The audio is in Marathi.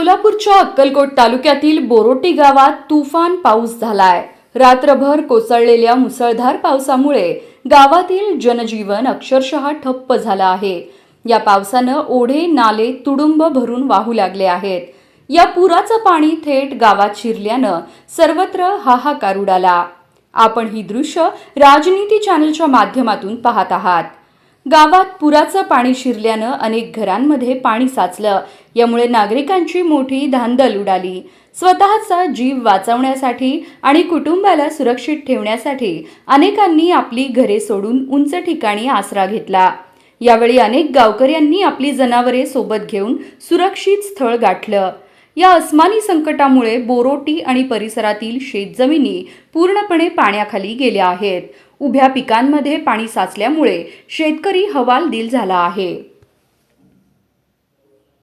सोलापूरच्या अक्कलकोट तालुक्यातील बोरोटी गावात तुफान पाऊस झालाय. रात्रभर कोसळलेल्या मुसळधार पावसामुळे गावातील जनजीवन अक्षरशः ठप्प झालं आहे. या पावसानं ओढे नाले तुडुंब भरून वाहू लागले आहेत. या पुराचं पाणी थेट गावात शिरल्यानं सर्वत्र हाहाकार उडाला. आपण ही दृश्य राजनीती चॅनलच्या माध्यमातून पाहत आहात. गावात पुराचं पाणी शिरल्यानं अनेक घरांमध्ये पाणी साचलं. यामुळे नागरिकांची मोठी धांदल उडाली. स्वतःचा जीव वाचवण्यासाठी आणि कुटुंबाला सुरक्षित ठेवण्यासाठी अनेकांनी आपली घरे सोडून उंच ठिकाणी आसरा घेतला. यावेळी अनेक गावकऱ्यांनी आपली जनावरे सोबत घेऊन सुरक्षित स्थळ गाठलं. या अस्मानी संकटामुळे बोरोटी आणि परिसरातील शेतजमिनी पूर्णपणे पाण्याखाली गेल्या आहेत. उभ्या पिकांमध्ये पाणी साचल्यामुळे शेतकरी हवालदिल झाला आहे.